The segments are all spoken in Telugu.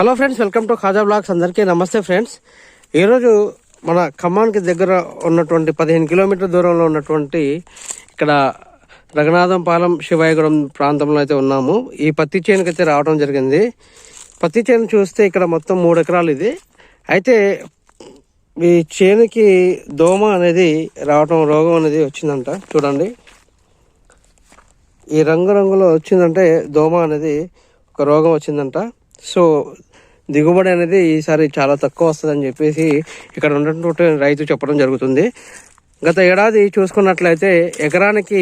Hello friends welcome to Khaja blogs. అందరికీ నమస్తే ఫ్రెండ్స్. ఈరోజు మన ఖమ్మానికి దగ్గర ఉన్నటువంటి పదిహేను కిలోమీటర్ల దూరంలో ఉన్నటువంటి ఇక్కడ రఘునాథంపాలెం శివాయగూడెం ప్రాంతంలో అయితే ఉన్నాము. ఈ పత్తి చేనుకి అయితే రావడం జరిగింది. పత్తి చేను చూస్తే ఇక్కడ మొత్తం మూడు ఎకరాలు ఇది. అయితే ఈ చేనుకి దోమ అనేది రావటం రోగం అనేది వచ్చిందంట. చూడండి. ఈ రంగు రంగులో వచ్చిందంటే దోమ అనేది ఒక రోగం వచ్చిందంట. సో దిగుబడి అనేది ఈసారి చాలా తక్కువ వస్తుందని చెప్పేసి ఇక్కడ ఉన్నటువంటి రైతు చెప్పడం జరుగుతుంది. గత ఏడాది చూసుకున్నట్లయితే ఎకరానికి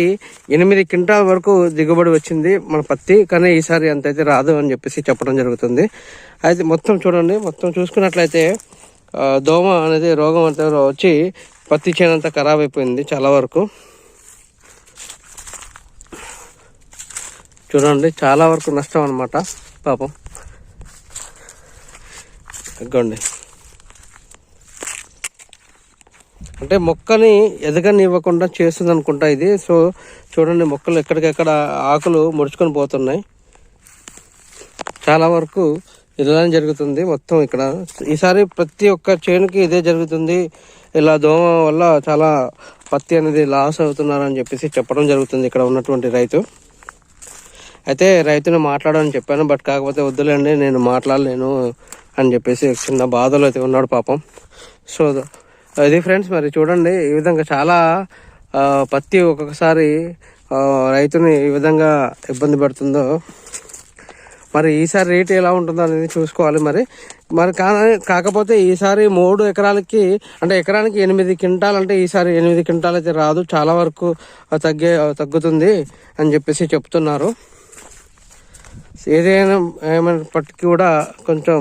ఎనిమిది క్వింటాల్ వరకు దిగుబడి వచ్చింది మన పత్తి కానీ ఈసారి అంత అయితే రాదు అని చెప్పేసి చెప్పడం జరుగుతుంది. అయితే మొత్తం చూడండి మొత్తం చూసుకున్నట్లయితే దోమ అనేది రోగం అంతా వచ్చి పత్తి చేనంతా ఖరాబ్ అయిపోయింది చాలా వరకు. చూడండి చాలా వరకు నష్టం అనమాట పాపం. ఇగ్గోండి అంటే మొక్కని ఎదగనివ్వకుండా చేస్తుంది అనుకుంటా ఇది. సో చూడండి మొక్కలు ఎక్కడికెక్కడ ఆకులు ముడుచుకొని పోతున్నాయి. చాలా వరకు ఇలానే జరుగుతుంది మొత్తం ఇక్కడ. ఈసారి ప్రతి ఒక్క చేనుకి ఇదే జరుగుతుంది. ఇలా దోమ వల్ల చాలా పత్తి అనేది లాస్ అవుతున్నారని చెప్పేసి చెప్పడం జరుగుతుంది ఇక్కడ ఉన్నటువంటి రైతు. అయితే రైతుని మాట్లాడని చెప్పాను బట్ కాకపోతే వద్దులేండి నేను మాట్లాడలేను. అని చెప్పేసి చిన్న బాధలో అయితే ఉన్నాడు పాపం. సో అది ఫ్రెండ్స్ మరి చూడండి ఈ విధంగా చాలా పత్తి ఒక్కొక్కసారి రైతుని ఈ విధంగా ఇబ్బంది పెడుతుందో. మరి ఈసారి రేట్ ఎలా ఉంటుందో అనేది చూసుకోవాలి మరి. మరి కానీ కాకపోతే ఈసారి మూడు ఎకరాలకి అంటే ఎకరానికి ఎనిమిది క్వింటాల్ అంటే ఈసారి ఎనిమిది క్వింటాల్ అయితే రాదు చాలా వరకు తగ్గే తగ్గుతుంది అని చెప్పేసి చెప్తున్నారు. ఏదైనా ఏమైనప్పటికీ కూడా కొంచెం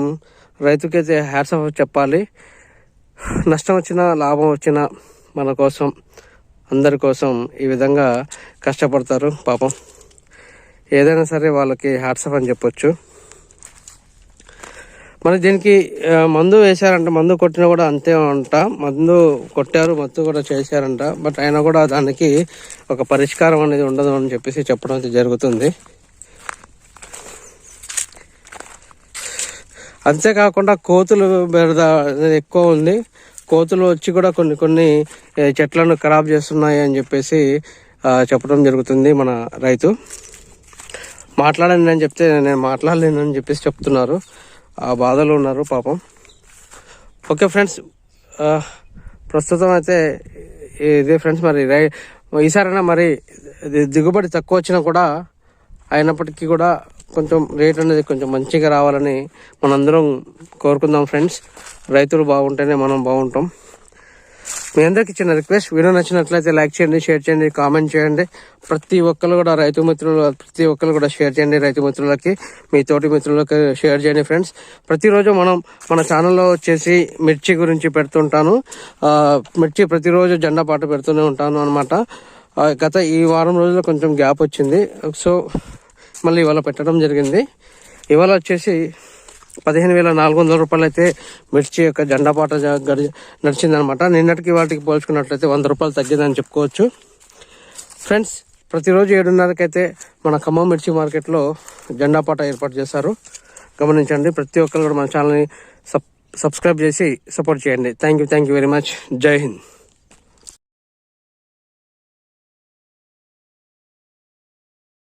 రైతుకైతే హ్యాట్స్ ఆఫ్ చెప్పాలి. నష్టం వచ్చినా లాభం వచ్చినా మన కోసం అందరి కోసం ఈ విధంగా కష్టపడతారు పాపం. ఏదైనా సరే వాళ్ళకి హ్యాట్స్ ఆఫ్ అని చెప్పొచ్చు. మరి దీనికి మందు వేశారంట మందు కొట్టినా కూడా అంతే అంట. మందు కొట్టారు మందు కూడా చేశారంట. బట్ అయినా కూడా దానికి ఒక పరిష్కారం అనేది ఉండదు అని చెప్పేసి చెప్పడం జరుగుతుంది. అంతేకాకుండా కోతులు బెడద ఎక్కువ ఉంది. కోతులు వచ్చి కూడా కొన్ని కొన్ని చెట్లను ఖరాబ్ చేస్తున్నాయి అని చెప్పేసి చెప్పడం జరుగుతుంది మన రైతు. మాట్లాడండి అని చెప్తే నేను మాట్లాడలేను అని చెప్పేసి చెప్తున్నారు. ఆ బాధలో ఉన్నారు పాపం. ఓకే ఫ్రెండ్స్ ప్రస్తుతం అయితే ఇదే ఫ్రెండ్స్ మరి రై ఈసారైనా మరి దిగుబడి తక్కువ వచ్చినా కూడా అయినప్పటికీ కూడా కొంచెం రేట్ అనేది కొంచెం మంచిగా రావాలని మనందరం కోరుకుందాం ఫ్రెండ్స్ రైతులు బాగుంటేనే మనం బాగుంటాం. మీ అందరికి చిన్న రిక్వెస్ట్ వీడియో నచ్చినట్లయితే లైక్ చేయండి షేర్ చేయండి కామెంట్ చేయండి. ప్రతి ఒక్కరు కూడా రైతు మిత్రులు ప్రతి ఒక్కరు కూడా షేర్ చేయండి రైతు మిత్రులకి మీ తోటి మిత్రులకి షేర్ చేయండి ఫ్రెండ్స్ ప్రతిరోజు మనం మన ఛానల్లో వచ్చేసి మిర్చి గురించి పెడుతుంటాను. మిర్చి ప్రతిరోజు జెండా పాట పెడుతూనే ఉంటాను అనమాట గత ఈ వారం రోజుల్లో కొంచెం గ్యాప్ వచ్చింది. సో మళ్ళీ ఇవాళ పెట్టడం జరిగింది. ఇవాళ వచ్చేసి పదిహేను వేల నాలుగు వందల రూపాయలు అయితే మిర్చి యొక్క జెండా పాట గడి నడిచిందనమాట. నిన్నటికి వాటికి పోల్చుకున్నట్లయితే వంద రూపాయలు తగ్గిందని చెప్పుకోవచ్చు. ఫ్రెండ్స్ ప్రతిరోజు ఏడున్నరకైతే మన ఖమ్మం మిర్చి మార్కెట్లో జెండాపాట ఏర్పాటు చేశారు. గమనించండి ప్రతి ఒక్కరు కూడా మన ఛానల్ని సబ్ సబ్స్క్రైబ్ చేసి సపోర్ట్ చేయండి. Thank you thank you very much. జై హింద్.